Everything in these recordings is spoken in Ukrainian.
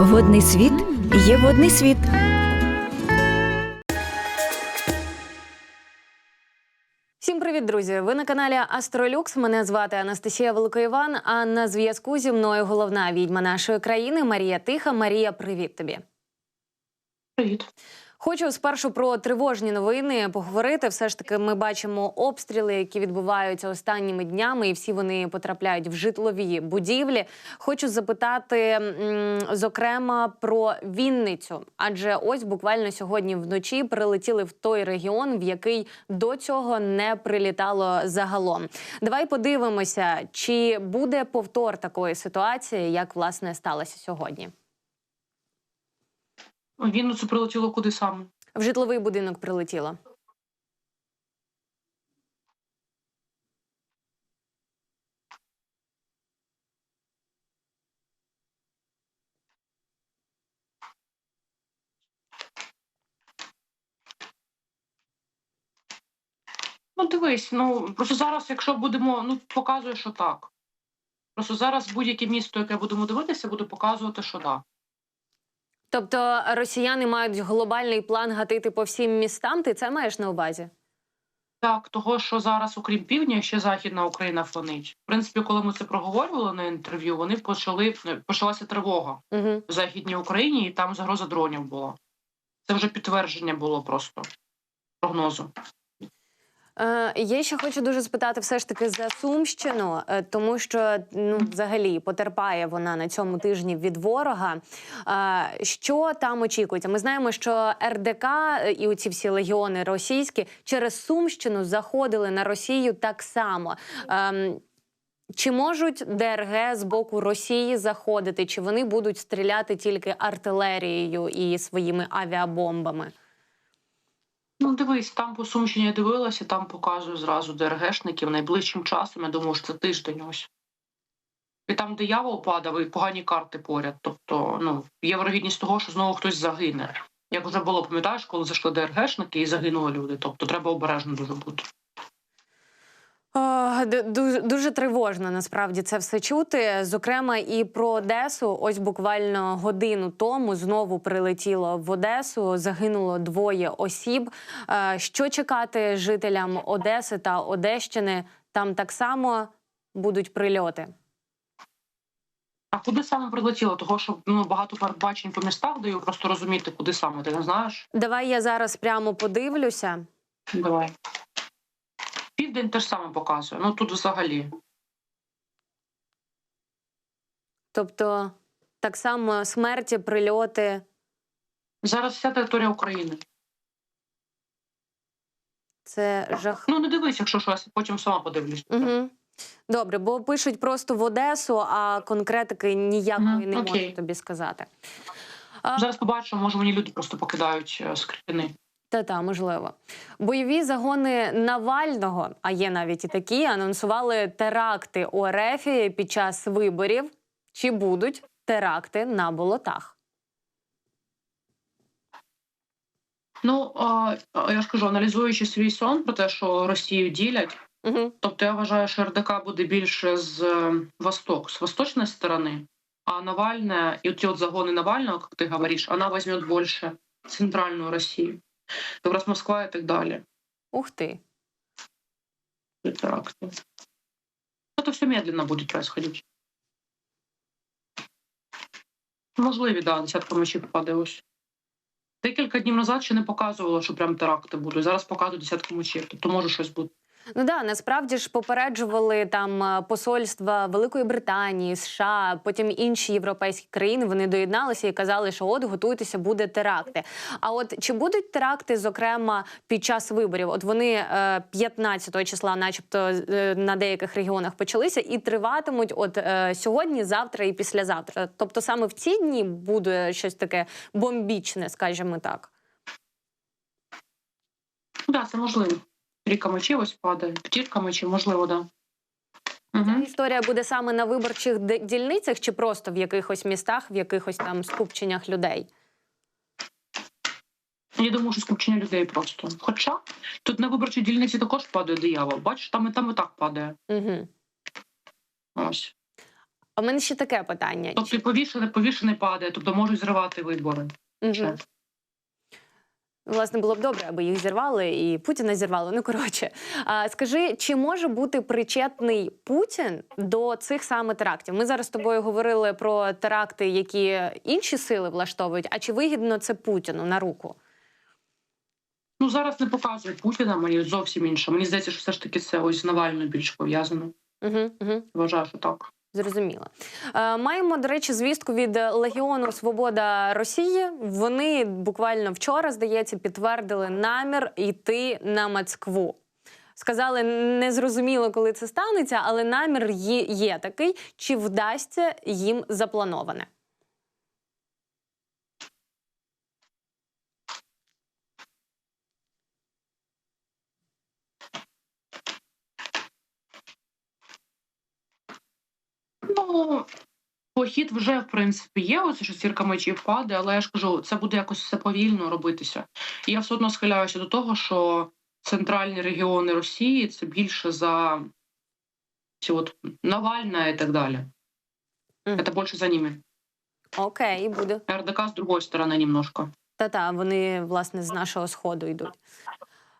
Водний світ є водний світ. Всім привіт, друзі! Ви на каналі Астролюкс. Мене звати Анастасія Великоїван. А на зв'язку зі мною головна відьма нашої країни Марія Тиха. Марія, привіт тобі. Привіт. Хочу спершу про тривожні новини поговорити. Все ж таки, ми бачимо обстріли, які відбуваються останніми днями, і всі вони потрапляють в житлові будівлі. Хочу запитати, зокрема, про Вінницю, адже ось буквально сьогодні вночі прилетіли в той регіон, в який до цього не прилітало загалом. Давай подивимося, чи буде повтор такої ситуації, як власне сталося сьогодні. В Вінницю прилетіло куди саме? В житловий будинок прилетіло. Ну, дивись, ну просто зараз, якщо будемо, ну показує, що так. Просто зараз будь-яке місто, яке будемо дивитися, буде показувати, що так. Тобто росіяни мають глобальний план гатити по всім містам. Ти це маєш на увазі? Так, того, що зараз, окрім півдня, ще Західна Україна фонить. В принципі, коли ми це проговорювали на інтерв'ю, вони почали почалася тривога Угу. в Західній Україні, і там загроза дронів була. Це вже підтвердження було просто прогнозу. Е, я ще хочу дуже спитати, все ж таки за Сумщину, е, тому що ну взагалі потерпає вона на цьому тижні від ворога. Е, що там очікується? Ми знаємо, що РДК е, і оці всі легіони російські через Сумщину заходили на Росію так само. Ем, чи можуть ДРГ з боку Росії заходити, чи вони будуть стріляти тільки артилерією і своїми авіабомбами? Ну, дивись, там по Сумщині я дивилася, там показую зразу ДРГшників найближчим часом. Я думаю, що це тиждень ось. І там диявол падав, і погані карти поряд. Тобто, ну, є вирогідність того, що знову хтось загине. Як вже було, пам'ятаєш, коли зайшли ДРГшники і загинули люди. Тобто треба обережно дуже бути. Дуже, дуже тривожно насправді це все чути. Зокрема, і про Одесу. Ось буквально годину тому знову прилетіло в Одесу. Загинуло двоє осіб. Е, Що чекати жителям Одеси та Одещини? Там так само будуть прильоти. А куди саме прилетіло? Того, що ну, багато передбачень по містах даю, просто розуміти, куди саме. Ти не знаєш? Давай я зараз прямо подивлюся. Давай. Південь теж саме показує. Ну тут взагалі. Тобто, так само смерті, прильоти. Зараз вся територія України. Це жах. Ну не дивись, якщо щось, потім сама подивлюсь. Угу. Добре, бо пишуть просто в Одесу, а конкретики ніякої не окей. можу тобі сказати. Зараз побачимо, може мені люди просто покидають е, скрини. Та та можливо. Бойові загони Навального, а є навіть і такі, анонсували теракти у РФ під час виборів. Чи будуть теракти на болотах? Ну я ж кажу, аналізуючи свій сон про те, що Росію ділять. Угу. Тобто я вважаю, що РДК буде більше з е, восток, з восточної сторони, а Навальне і ті от загони Навального, як ти говориш, вона візьме більше центральну Росію. Якраз Москва і так далі. Ух ти. Теракти. Это все медленно будет происходить. Можливі, да, десятка мечів падає ось. Декілька днів назад ще не показувало, що прям теракти будуть. Зараз показують десятку мечів, тобто може щось бути. Ну да, насправді ж попереджували там е, посольства Великої Британії, США, потім інші європейські країни. Вони доєдналися і казали, що от готуйтеся, буде теракти. А от чи будуть теракти, зокрема, під час виборів? От вони е, 15 числа, начебто, е, на деяких регіонах почалися і триватимуть от е, сьогодні, завтра і післязавтра. Тобто саме в ці дні буде щось таке бомбічне, скажімо так. Ну, да, це можливо. Трійка мечів ось падає, п'ятірка мечів, можливо, да. Угу. історія буде саме на виборчих дільницях чи просто в якихось містах, в якихось там скупченнях людей? Я думаю, що скупчення людей просто. Хоча тут на виборчій дільниці також падає диявол. Бачиш, там і там і так падає. Угу. Ось. А в мене ще таке питання. Тобто повішений, повішений падає, тобто можуть зривати вибори. Мгм. Власне, було б добре, аби їх зірвали і Путіна зірвали. Ну коротше, а, скажи, чи може бути причетний Путін до цих саме терактів? Ми зараз з тобою говорили про теракти, які інші сили влаштовують. А чи вигідно це Путіну на руку? Ну зараз не показує Путіна, мені зовсім інше. Мені здається, що все ж таки це ось з Навальною більш пов'язано. Угу, угу. Вважаю, що так. Зрозуміло. Е, маємо, до речі, звістку від Легіону Свобода Росії. Вони буквально вчора, здається, підтвердили намір йти на Москву. Сказали, не зрозуміло, коли це станеться, але намір є, є такий, чи вдасться їм заплановане. Ну похід вже в принципі є. Оце що зірка мечів падає, але я ж кажу, це буде якось все повільно робитися. І я все одно схиляюся до того, що центральні регіони Росії це більше за ці от Навальна і так далі. Мгм. Це більше за ними. Окей, буде. РДК з другої сторони немножко. Та-та, вони, власне, з нашого сходу йдуть.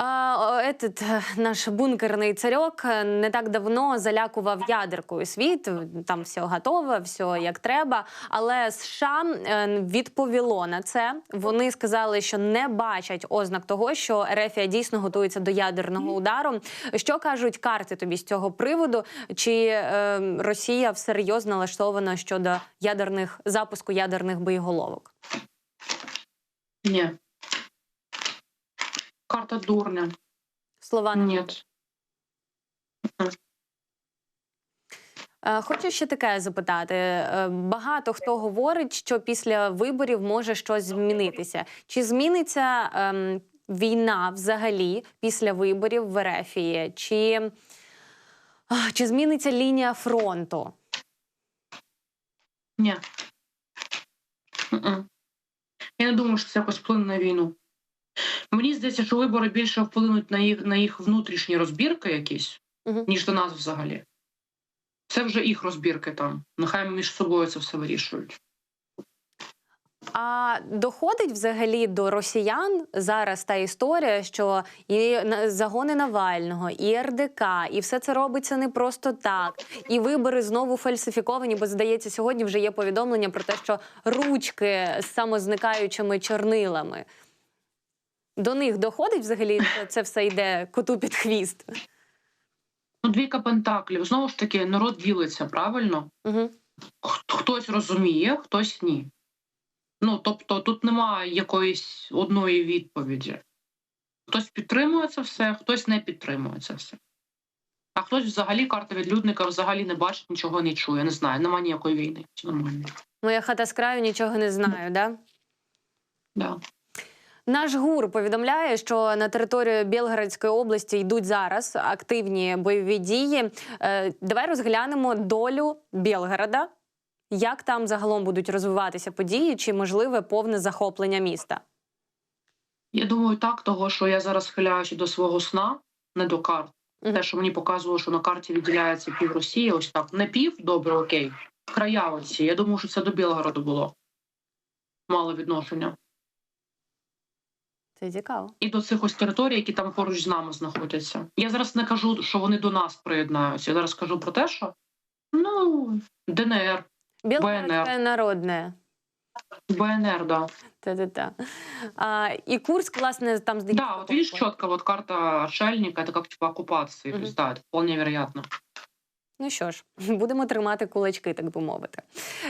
А, этот, е, наш бункерний царьок е, не так давно залякував ядеркою світ. Там все готове, все як треба. Але США е, відповіло на це. Вони сказали, що не бачать ознак того, що Ерефія дійсно готується до ядерного удару. Що кажуть карти тобі з цього приводу? Чи е, Росія всерйоз налаштована щодо ядерних запуску ядерних боєголовок? Ні. Карта дурня. Слова Ні. Е, Хочу ще таке запитати. Е, Багато хто говорить, що після виборів може щось змінитися. Чи зміниться ем, війна взагалі після виборів в Ерефії? Чи, чи зміниться лінія фронту? Ні. Я не думаю, що це якось вплине на війну. Мені здається, що вибори більше вплинуть на їх, на їх внутрішні розбірки якісь, Мгм. ніж до нас взагалі. Це вже їх розбірки там. Нехай між собою це все вирішують. А доходить взагалі до росіян зараз та історія, що і загони Навального, і РДК, і все це робиться не просто так. І вибори знову фальсифіковані, бо здається, сьогодні вже є повідомлення про те, що ручки з самозникаючими чорнилами. До них доходить взагалі, це все йде коту під хвіст. Ну, двійка пентаклів. Знову ж таки, народ ділиться, правильно? Угу. Хтось розуміє, хтось ні. Ну, тобто, тут немає якоїсь одної відповіді. Хтось підтримує це все, хтось не підтримує це все. А хтось взагалі карта відлюдника взагалі не бачить, нічого не чує. Не знаю, немає ніякої війни. Це нормально. Моя хата з краю нічого не знаю, да? Да. Наш ГУР повідомляє, що на територію Білгородської області йдуть зараз активні бойові дії. Е, Давай розглянемо долю Білгорода. Як там загалом будуть розвиватися події, чи можливе повне захоплення міста? Я думаю, так, того, що я зараз схиляюся до свого сна, не до карт. Мгм. Те, що мені показувало, що на карті відділяється пів Росії, ось так. Не пів, добре, окей. Края оці. Я думаю, що це до Білгороду було. Мало відношення. Це цікаво. І до цих ось територій, які там поруч з нами знаходяться. Я зараз не кажу, що вони до нас приєднаються. Я зараз кажу про те, що ну, ДНР, Білгородське народне. БНР, да. Та-та-та. А, і Курск, власне, там здається. Да, вот видишь четко, вот карта отшельника, это как типа оккупации, то есть да, это вполне вероятно. Ну що ж, будемо тримати кулачки, так би мовити.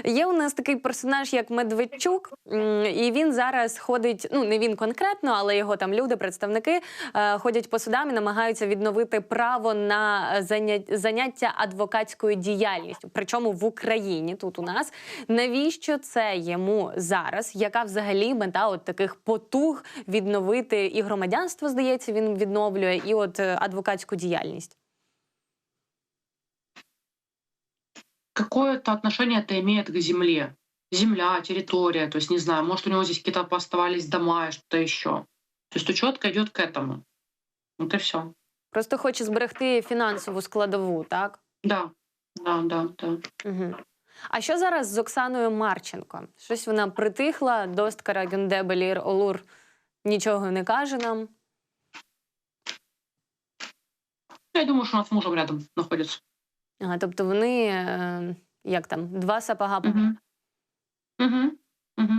Є у нас такий персонаж, як Медведчук, і він зараз ходить. Ну не він конкретно, але його там люди, представники е, ходять по судам і намагаються відновити право на е, заняття адвокатською діяльністю. Причому в Україні тут у нас навіщо це йому зараз? Яка взагалі мета от таких потуг відновити і громадянство? Здається, він відновлює, і от е, адвокатську діяльність. Какое это отношение это имеет к земле? Земля, территория, то есть не знаю, может у него здесь какие-то оставались дома и что-то еще. То есть то четко идет к этому. Вот и все. Просто хоче зберегти фінансову складову, так? Да, да, да, да. Угу. А що зараз з Оксаною Марченко? Щось вона притихла, досткара Гюндебелір Олур нічого не каже нам. Я думаю, що вона з мужем рядом знаходиться. Ага, тобто вони е, як там, два сапога. Угу. Угу. Угу.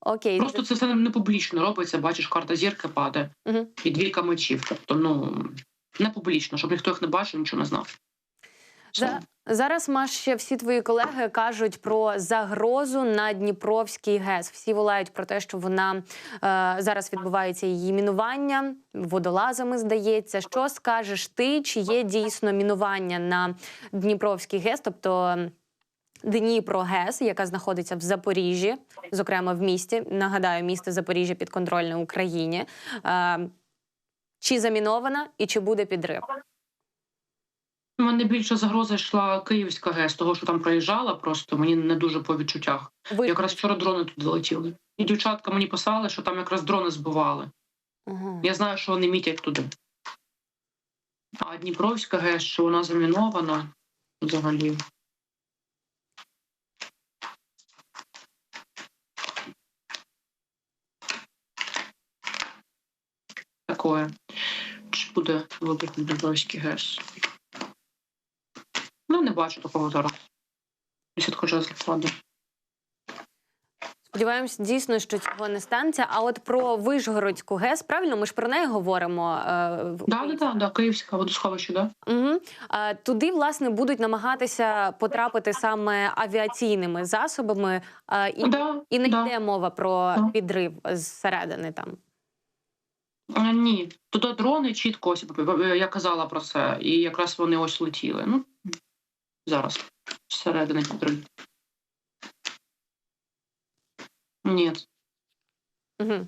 Окей, Просто це все не публічно робиться, бачиш, карта зірки падає угу. і двійка мечів. Тобто, ну не публічно, щоб ніхто їх не бачив, нічого не знав. За- Зараз Маш, ще всі твої колеги кажуть про загрозу на Дніпровський ГЕС. Всі волають про те, що вона е, зараз відбувається її мінування водолазами. Здається, що скажеш ти? Чи є дійсно мінування на Дніпровський ГЕС? Тобто Дніпро ГЕС, яка знаходиться в Запоріжжі, зокрема в місті. Нагадаю, місто Запоріжжя підконтрольне Україні. Е, чи замінована і чи буде підрив? У мене більше загроза йшла Київська ГЕС, того, що там проїжджала, просто мені не дуже по відчуттях. Ви Якраз вчора дрони тут залетіли. І дівчатка мені писали, що там якраз дрони збивали. Ага. Я знаю, що вони мітять туди. А Дніпровська ГЕС, що вона замінована взагалі. Такое. Чи буде великий Дніпровський ГЕС? Ну, не бачу такого зараз. Десятку жезлів ладно. Сподіваємось, дійсно, що цього не станеться. А от про Вишгородську ГЕС, правильно, ми ж про неї говоримо. Е, в Да, да, да, Київська водосховище, да. Угу. Е, туди, власне, будуть намагатися потрапити саме авіаційними засобами. Е, і, да, і не да. йде мова про Да. підрив зсередини там. Ні, тут дрони чітко ось е, я казала про це, і якраз вони ось летіли. Ну зараз всередині підрив. Ні, Угу.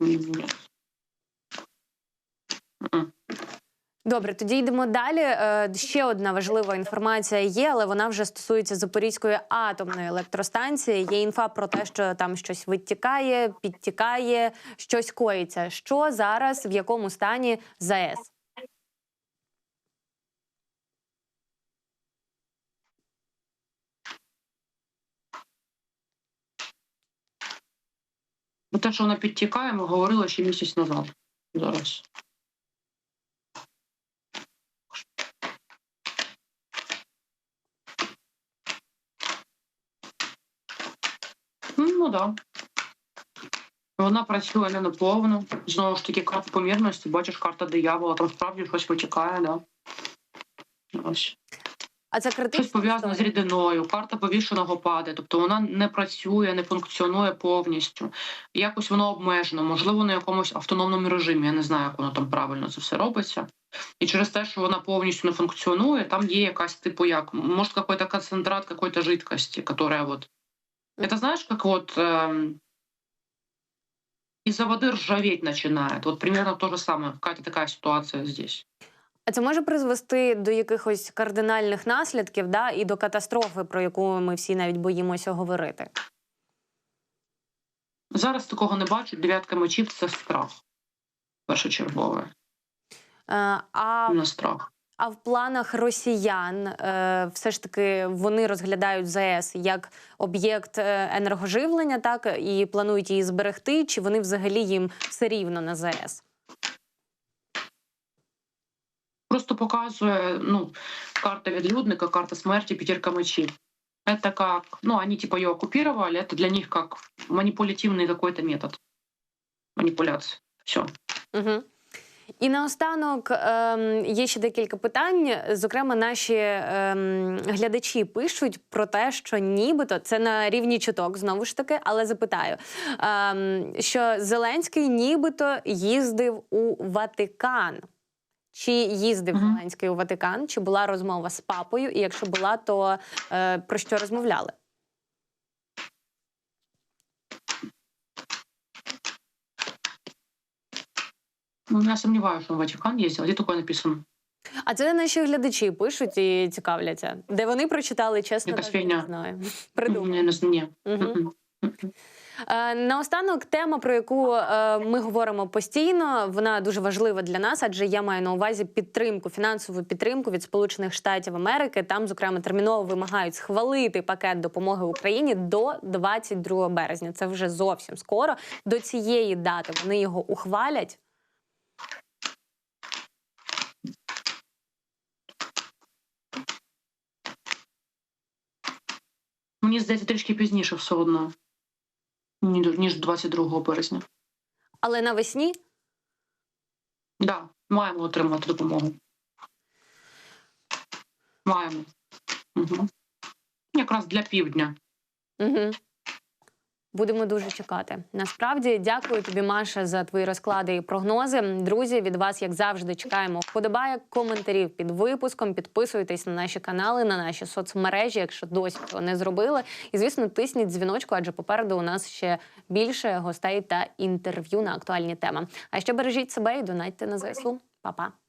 ні, ні. Добре, тоді йдемо далі. Е, Ще одна важлива інформація є, але вона вже стосується Запорізької атомної електростанції. Є інфа про те, що там щось витікає, підтікає, щось коїться. Що зараз в якому стані ЗАЕС? Те, що вона підтікає, ми говорили ще місяць назад. Зараз. Ну, так. Да. Вона працює не наповну. Знову ж таки, карта помірності, бачиш, карта диявола, там справді щось витікає, да. Ось. А це Щось критично. пов'язане з рідиною, карта повішеного падає, тобто вона не працює, не функціонує повністю. Якось воно обмежено, можливо, на якомусь автономному режимі. Я не знаю, як воно там правильно це все робиться. І через те, що вона повністю не функціонує, там є якась типу як, може, какой-то концентрат какой-то жидкости, которая вот. Это знаешь, как вот эм, из-за воды ржаветь начинает. Вот примерно то же самое. Какая-то такая ситуация здесь. А це може призвести до якихось кардинальних наслідків, да, і до катастрофи, про яку ми всі навіть боїмося говорити. Зараз такого не бачу. Дев'ятка мечів це страх. Першочергове. Е, А На страх. А в планах росіян е, все ж таки вони розглядають ЗАЕС як об'єкт е, енергоживлення, так і планують її зберегти, чи вони взагалі їм все рівно на ЗАЕС? Просто показує ну, карта відлюдника, карта смерті, пятерка мечей. Это как, ну, они типа ее оккупировали, это для них как манипулятивный какой-то метод манипуляции. Все. Угу. І наостанок ем, є ще декілька питань. Зокрема, наші ем, глядачі пишуть про те, що нібито це на рівні чуток, знову ж таки, але запитаю, ем, що Зеленський нібито їздив у Ватикан. Чи їздив. Зеленський у Ватикан? Чи була розмова з папою? І якщо була, то е, про що розмовляли? Ну, я сомневаюсь, что он в Ватикан ездил. Где такое написано? А це наші глядачі пишуть і цікавляться, де вони прочитали, чесно Якась навіть не фігня. знаю. Не, Придумали. не, не. Мгм. Мгм. Е, Наостанок тема, про яку е, ми говоримо постійно, вона дуже важлива для нас, адже я маю на увазі підтримку, фінансову підтримку від Сполучених Штатів Америки. Там, зокрема, терміново вимагають схвалити пакет допомоги Україні до 22 березня. Це вже зовсім скоро. До цієї дати вони його ухвалять. Мені здається, трішки пізніше все одно, ніж 22 березня. Але навесні Да, маємо отримати допомогу. Маємо. Угу. Якраз для півдня. Угу. Будемо дуже чекати. Насправді, дякую тобі, Маша, за твої розклади і прогнози. Друзі, від вас, як завжди, чекаємо вподобайок, коментарів під випуском. Підписуйтесь на наші канали, на наші соцмережі, якщо досі цього не зробили. І звісно, тисніть дзвіночку, адже попереду у нас ще більше гостей та інтерв'ю на актуальні теми. А ще бережіть себе і донатьте на ЗСУ. Па-па!